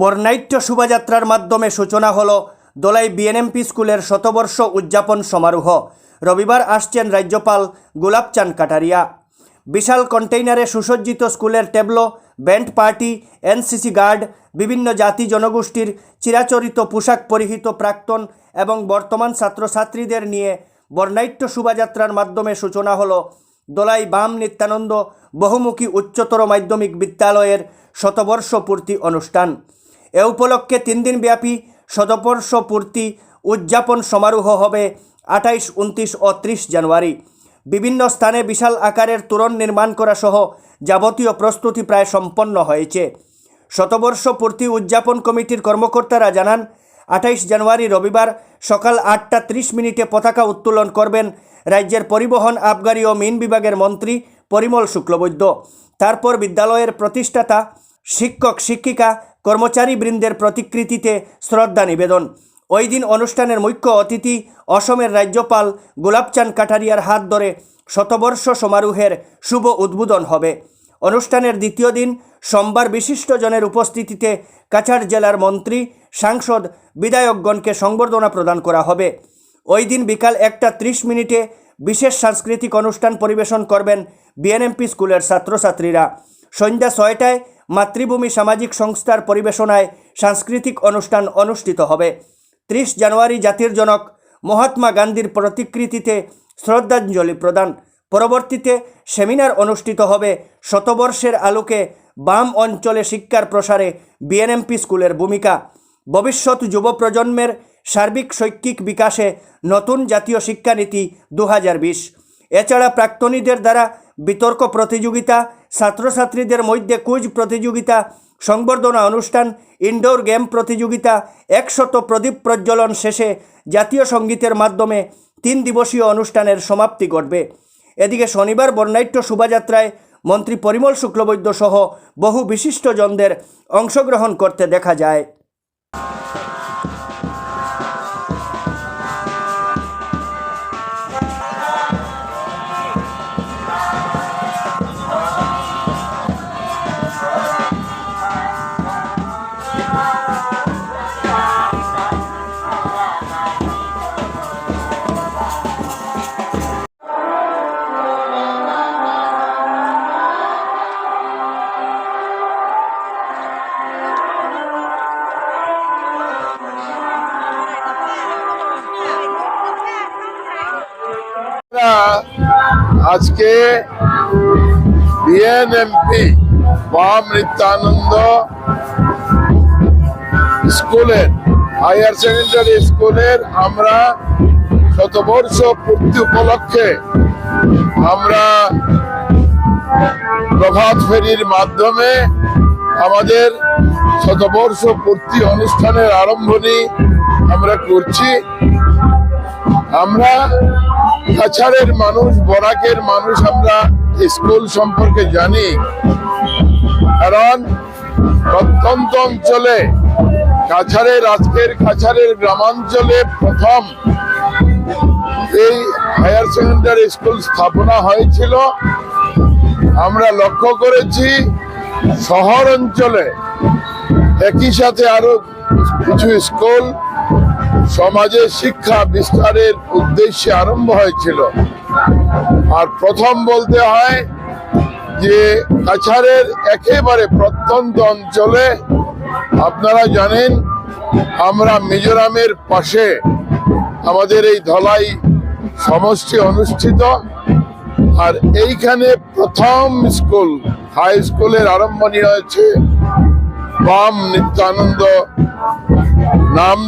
বর্ণাঢ্য শোভাযাত্রার মাধ্যমে সূচনা হল দোলাই বিএনএমপি স্কুলের শতবর্ষ উদযাপন সমারোহ। রবিবার আসছেন রাজ্যপাল গোলাপচাঁদ কাটারিয়া। বিশাল কন্টেইনারে সুসজ্জিত স্কুলের tableau band party NCC guard, বিভিন্ন জাতি জনগোষ্ঠীর চিরাচরিত পোশাক পরিহিত প্রাক্তন এবং বর্তমান ছাত্রছাত্রীদের নিয়ে বর্ণাঢ্য শোভাযাত্রার মাধ্যমে সূচনা হলো দোলাই বাম নিত্যানন্দ বহুমুখী উচ্চতর মাধ্যমিক বিদ্যালয়ের শতবর্ষ পূর্তি অনুষ্ঠান। এ উপলক্ষে তিন দিনব্যাপী শতবর্ষ পূর্তি উদযাপন সমারোহ হবে আঠাইশ, উনত্রিশ ও ত্রিশ জানুয়ারি। বিভিন্ন স্থানে বিশাল আকারের তোরণ নির্মাণ করা সহ যাবতীয় প্রস্তুতি প্রায় সম্পন্ন হয়েছে। শতবর্ষ পূর্তি উদযাপন কমিটির কর্মকর্তারা জানান, আঠাইশ জানুয়ারি রবিবার সকাল আটটা ত্রিশ মিনিটে পতাকা উত্তোলন করবেন রাজ্যের পরিবহন, আবগারি ও মিন বিভাগের মন্ত্রী পরিমল শুক্লবৈদ্য। তারপর বিদ্যালয়ের প্রতিষ্ঠাতা শিক্ষক, শিক্ষিকা, কর্মচারী বৃন্দের প্রতিকৃতিতে শ্রদ্ধা নিবেদন। ওই দিন অনুষ্ঠানের মুখ্য অতিথি অসমের রাজ্যপাল গোলাপচাঁদ কাটারিয়ার হাত ধরে শতবর্ষ সমারোহের শুভ উদ্বোধন হবে। অনুষ্ঠানের দ্বিতীয় দিন সোমবার বিশিষ্টজনের উপস্থিতিতে কাছাড় জেলার মন্ত্রী, সাংসদ, বিধায়কগণকে সংবর্ধনা প্রদান করা হবে। ওই দিন বিকাল একটা ত্রিশ মিনিটে বিশেষ সাংস্কৃতিক অনুষ্ঠান পরিবেশন করবেন বিএনএমপি স্কুলের ছাত্রছাত্রীরা। সন্ধ্যা ছয়টায় মাতৃভূমি সামাজিক সংস্থার পরিবেশনায় সাংস্কৃতিক অনুষ্ঠান অনুষ্ঠিত হবে। ত্রিশ জানুয়ারি জাতির জনক মহাত্মা গান্ধীর প্রতিকৃতিতে শ্রদ্ধাঞ্জলি প্রদান। পরবর্তীতে সেমিনার অনুষ্ঠিত হবে শতবর্ষের আলোকে বাম অঞ্চলে শিক্ষার প্রসারে বিএনএমপি স্কুলের ভূমিকা। ভবিষ্যৎ যুব প্রজন্মের সার্বিক শৈক্ষিক বিকাশে নতুন জাতীয় শিক্ষানীতি দু হাজার বিশ। এছাড়া প্রাক্তনীদের দ্বারা বিতর্ক প্রতিযোগিতা, ছাত্রছাত্রীদের মধ্যে কুইজ প্রতিযোগিতা, সংবর্ধনা অনুষ্ঠান, ইনডোর গেম প্রতিযোগিতা, একশত প্রদীপ প্রজ্বলন শেষে জাতীয় সঙ্গীতের মাধ্যমে তিন দিবসীয় অনুষ্ঠানের সমাপ্তি ঘটবে। এদিকে শনিবার বর্ণাঢ্য শোভাযাত্রায় মন্ত্রী পরিমল শুক্লবৈদ্য সহ বহু বিশিষ্টজনদের অংশগ্রহণ করতে দেখা যায়। আজকে বিএনএমপি বাম নিত্যানন্দ স্কুলের হায়ার সেকেন্ডারি স্কুলের আমরা শতবর্ষ পূর্তি উপলক্ষে আমরা প্রভাত ফেরির মাধ্যমে আমাদের শতবর্ষ পূর্তি অনুষ্ঠানের আরম্ভণী আমরা করছি। আমরা কাছাড়ের মানুষ, বরাকের মানুষ আমরা স্কুল সম্পর্কে জানি। কারণ প্রত্যন্ত অঞ্চলে কাছাড়ের, আজকের কাছাড়ের গ্রামাঞ্চলে প্রথম এই হায়ার সেকেন্ডারি স্কুল স্থাপনা হয়েছিল। আমরা লক্ষ্য করেছি শহর অঞ্চলে একই সাথে আরও কিছু স্কুল সমাজে শিক্ষা বিস্তারের উদ্দেশ্যে আরম্ভ হয়েছিল। আর প্রথম বলতে হয় যে কাছাড়ের একেবারে প্রত্যন্ত অঞ্চলে, আপনারা জানেন, আমরা মিজোরামের পাশে আমাদের এই ধলাই সমষ্টি অনুষ্ঠিত। আর এইখানে প্রথম স্কুল, হাই স্কুলের আরম্ভণী হয়েছে। বাম নিত্যানন্দ নাম